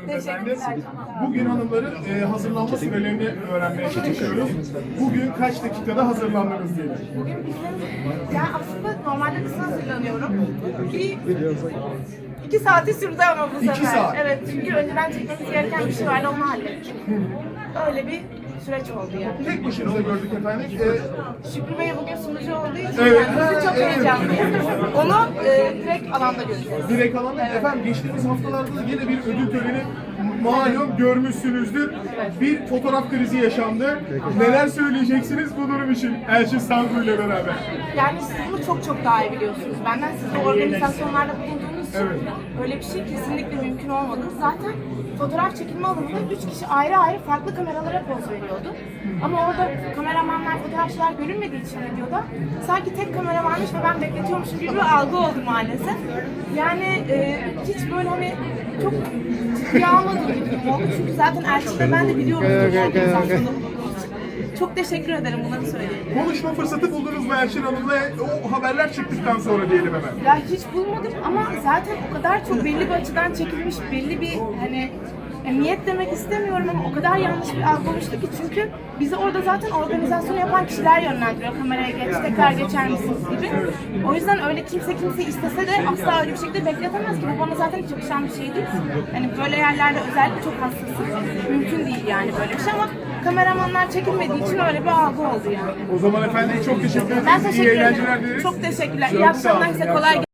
istiyoruz efendim. Teşekkürler. Bugün hanımların e, hazırlanma sürelerini öğrenmeye çalışıyoruz. Bugün kaç dakikada hazırlandınız diyelim. Bugün bizim, yani aslında normalde kısa hazırlanıyorum. Bir, iki saati sürdü ama bu İki sefer. saat. Evet, çünkü önceden çekmemiz gereken bir şey vardı, onu hallettik. Öyle bir süreç oldu yani. Tek başınıza gördük efendim. E, Şükrü Bey bugün sunucu olduğu için Evet. kendisi çok Evet. heyecanlıyız. Onu e, direkt alanda göreceğiz. direkt alanda efendim geçtiğimiz haftalarda da yine bir ödül töreni malum görmüşsünüzdür. Bir fotoğraf krizi yaşandı. Neler söyleyeceksiniz bu durum için Elçin Sangu ile beraber? Yani siz bunu çok çok daha iyi biliyorsunuz. Benden siz de organizasyonlarda bulunduğunuz için Evet. öyle bir şey kesinlikle mümkün olmadı. Zaten fotoğraf çekilme alanında üç kişi ayrı ayrı farklı kameralara poz veriyordu. Ama orada kameramanlar, fotoğrafçılar görünmediği için videoda sanki tek kameramanmış ve ben bekletiyormuşum gibi bir algı oldu maalesef. Yani e, hiç böyle hani çok ciddiye almadığım bir durum oldu. Çünkü zaten Elçin'de ben de biliyorum organizasyonda bulunduğum için. Çok teşekkür ederim bunları söyleyeyim. Konuşma fırsatı buldunuz mu Elçin Hanım'la o haberler çıktıktan sonra diyelim hemen. Ya hiç bulmadım ama zaten o kadar çok belli bir açıdan çekilmiş, belli bir hani e, niyet demek istemiyorum ama o kadar yanlış bir algı oluştu ki çünkü bizi orada zaten organizasyonu yapan kişiler yönlendiriyor. Kameraya geç, tekrar geçer misiniz gibi. O yüzden öyle kimse kimse istese de asla öyle bir şekilde bekletemez ki. Bu bana zaten hiç yakışan bir şey değil. Hani böyle yerlerde özellikle çok hassasım. Mümkün yani böyle bir şey ama kameramanlar çekilmediği için öyle bir algı oldu yani. O zaman efendim çok teşekkür ederiz. Ben İyi teşekkür eğlenceler ederim. dileriz. Çok teşekkürler. İyi akşamlar size. iyi Kolay akşamlar.